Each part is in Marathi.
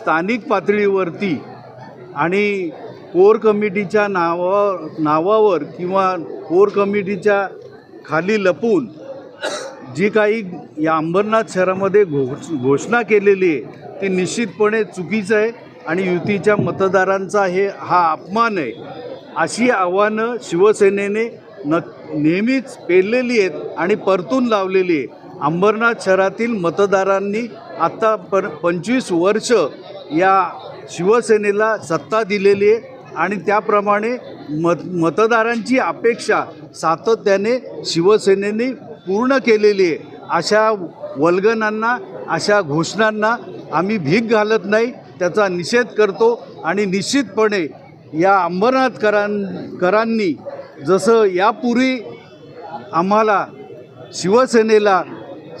स्थानिक पातळीवरती आणि कोर कमिटीच्या नावा नावावर किंवा कोर कमिटीच्या खाली लपून जी काही या अंबरनाथ शहरामध्ये घोष घोषणा केलेली आहे ती निश्चितपणे चुकीचं आहे आणि युतीच्या मतदारांचा हे हा अपमान आहे. अशी आव्हानं शिवसेनेने न नेहमीच पेरलेली आहेत आणि परतून लावलेली आहे. अंबरनाथ शहरातील मतदारांनी आत्ता पर पंचवीस वर्ष या शिवसेनेला सत्ता दिलेली आहे आणि त्याप्रमाणे मत मतदारांची अपेक्षा सातत्याने शिवसेनेने पूर्ण केलेली आहे. अशा वल्गनांना अशा घोषणांना आम्ही भीक घालत नाही त्याचा निषेध करतो आणि निश्चितपणे या अंबरनाथकरां करांनी जसं यापूर्वी आम्हाला शिवसेनेला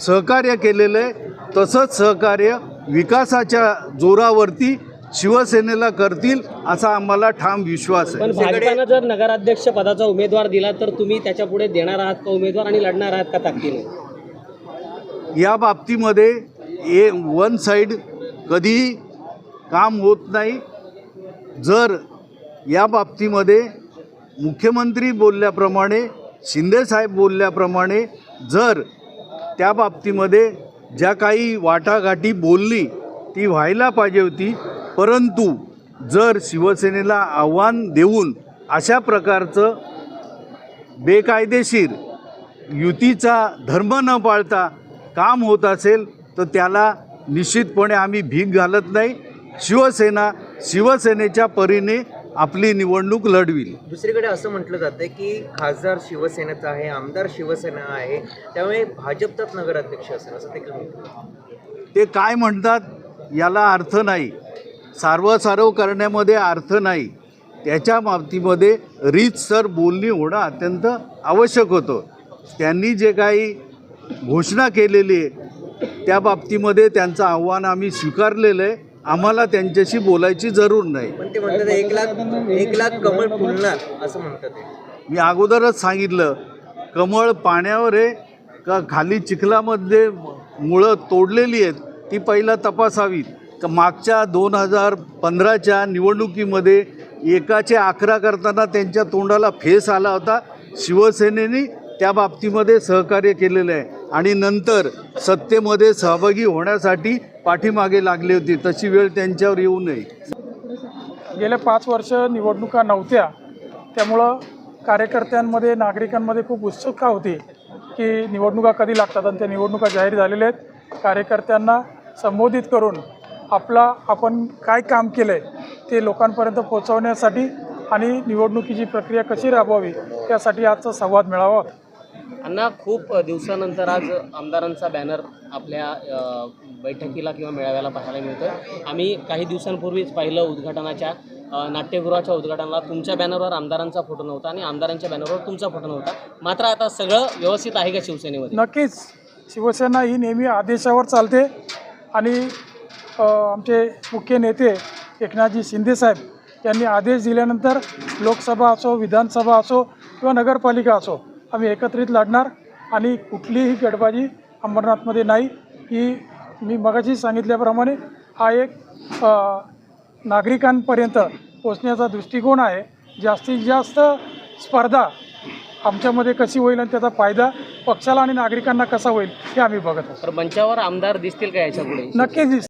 सहकार्य केलेलं आहे तसंच सहकार्य विकासाच्या जोरावरती शिवसेनेला करतील असा आम्हाला ठाम विश्वास आहे. पण भाजपानं जर नगराध्यक्ष पदाचा उमेदवार दिला तर तुम्ही त्याच्या पुढे देणार आहात का उमेदवार आणि लढणार आहात का ताकदीने? या बाबतीमध्ये ए वन साईड कधीही काम होत नाही. जर या बाबतीमध्ये मुख्यमंत्री बोलल्याप्रमाणे शिंदेसाहेब बोलल्याप्रमाणे जर त्या बाबतीमध्ये ज्या काही वाटाघाटी बोलली ती व्हायला पाहिजे होती. परंतु जर शिवसेनेला आव्हान देऊन अशा प्रकारचं बेकायदेशीर युतीचा धर्म न पाळता काम होत असेल तर त्याला निश्चितपणे आम्ही भीक घालत नाही. शिवसेना शिवसेनेच्या परीने आपली निवडणूक लढविल. दुसरीकडे असं म्हटलं जातं की खासदार शिवसेनेचा आहे आमदार शिवसेना आहे त्यामुळे भाजपचाच नगराध्यक्ष असेल असं म्हणतात? ते काय म्हणतात याला अर्थ नाही. सार्वसार्व करण्यामध्ये अर्थ नाही. त्याच्या बाबतीमध्ये रीतसर बोलणी होणं अत्यंत आवश्यक होतं. त्यांनी जे काही घोषणा केलेली आहे त्या बाबतीमध्ये त्यांचं आव्हान आम्ही स्वीकारलेलं आहे. आम्हाला त्यांच्याशी बोलायची जरूर नाही. पण ते म्हणतात एक लाख एक लाख कमळ फुलणार असं म्हणतात ते. मी अगोदरच सांगितलं कमळ पाण्यावर आहे का खाली चिखलामध्ये मुळं तोडलेली आहेत ती पहिला तपासावीत. का मागच्या दोन हजार पंधराच्या निवडणुकीमध्ये एकाचे अकरा करताना त्यांच्या तोंडाला फेस आला होता. शिवसेनेने त्या बाबतीमध्ये सहकार्य केलेलं आहे. आणि नंतर सत्तेमध्ये सहभागी होण्यासाठी पाठीमागे लागली होती. तशी वेळ त्यांच्यावर येऊ नये. गेल्या पाच वर्ष निवडणुका नव्हत्या. त्यामुळं कार्यकर्त्यांमध्ये नागरिकांमध्ये खूप उत्सुकता होती की निवडणुका कधी लागतात आणि त्या निवडणुका जाहीर झालेल्या आहेत. कार्यकर्त्यांना संबोधित करून आपला आपण काय काम केलं आहे ते लोकांपर्यंत पोहोचवण्यासाठी आणि निवडणुकीची प्रक्रिया कशी राबवावी त्यासाठी आजचा संवाद मिळावा होता. अण्णा खूप दिवसानंतर आज आमदारांचा बॅनर आपल्या बैठकीला किंवा मेळाव्याला पाहायला मिळतो आम्ही काही दिवसांपूर्वीच पाहिलं उद्घाटनाच्या नाट्यगृहाच्या उद्घाटनाला. तुमच्या बॅनरवर आमदारांचा फोटो नव्हता आणि आमदारांच्या बॅनरवर तुमचा फोटो नव्हता. मात्र आता सगळं व्यवस्थित आहे का शिवसेनेमध्ये? नक्कीच. शिवसेना ही नेहमी आदेशावर चालते आणि आमचे मुख्य नेते एकनाथजी शिंदेसाहेब यांनी आदेश दिल्यानंतर लोकसभा असो विधानसभा असो किंवा नगरपालिका असो आम्ही एकत्रित लढणार आणि कुठलीही गडबाजी अंबरनाथमध्ये नाही. ही मी मगाशी सांगितल्याप्रमाणे हा एक नागरिकांपर्यंत पोचण्याचा दृष्टिकोन आहे. जास्तीत जास्त स्पर्धा आमच्यामध्ये कशी होईल आणि त्याचा फायदा पक्षाला आणि नागरिकांना कसा होईल हे आम्ही बघत असतो तर मंचावर आमदार दिसतील का याच्यापुढे नक्कीच दिस